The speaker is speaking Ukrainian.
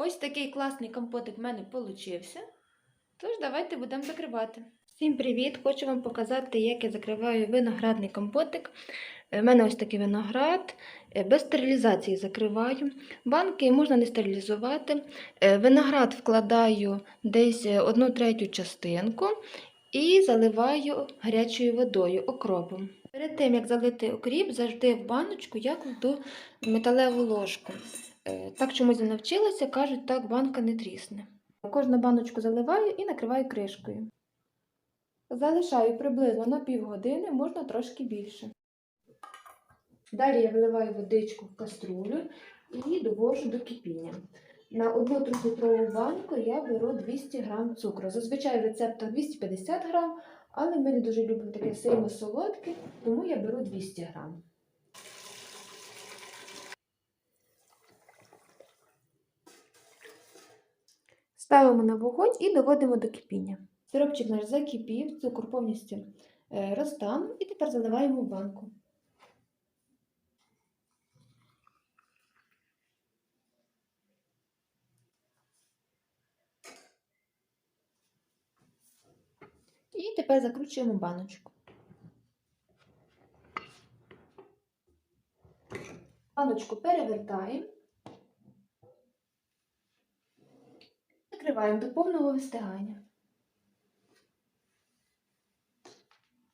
Ось такий класний компотик в мене получився. Тож, давайте будемо закривати. Всім привіт! Хочу вам показати, як я закриваю виноградний компотик. У мене ось такий виноград. Е, Без стерилізації закриваю. Банки можна не стерилізувати. Е, Виноград вкладаю десь одну третю частинку і заливаю гарячою водою, окропом. Перед тим, як залити окріп, завжди в баночку я кладу металеву ложку. Е, Так чомусь навчилася, кажуть, так банка не трісне. Кожну баночку заливаю і накриваю кришкою. Залишаю приблизно на півгодини, можна трошки більше. Далі я виливаю водичку в каструлю і довожу до кипіння. На одну трьохлітрову банку я беру 200 г цукру. Зазвичай в рецептах 250 г, але ми не дуже любимо таке сильно солодке, тому я беру 200 г. Ставимо на вогонь і доводимо до кипіння. Сиропчик наш закипів, цукор повністю е, розтанув і тепер заливаємо в банку. І тепер закручуємо баночку. Баночку перевертаємо. Накриваємо до повного вистигання.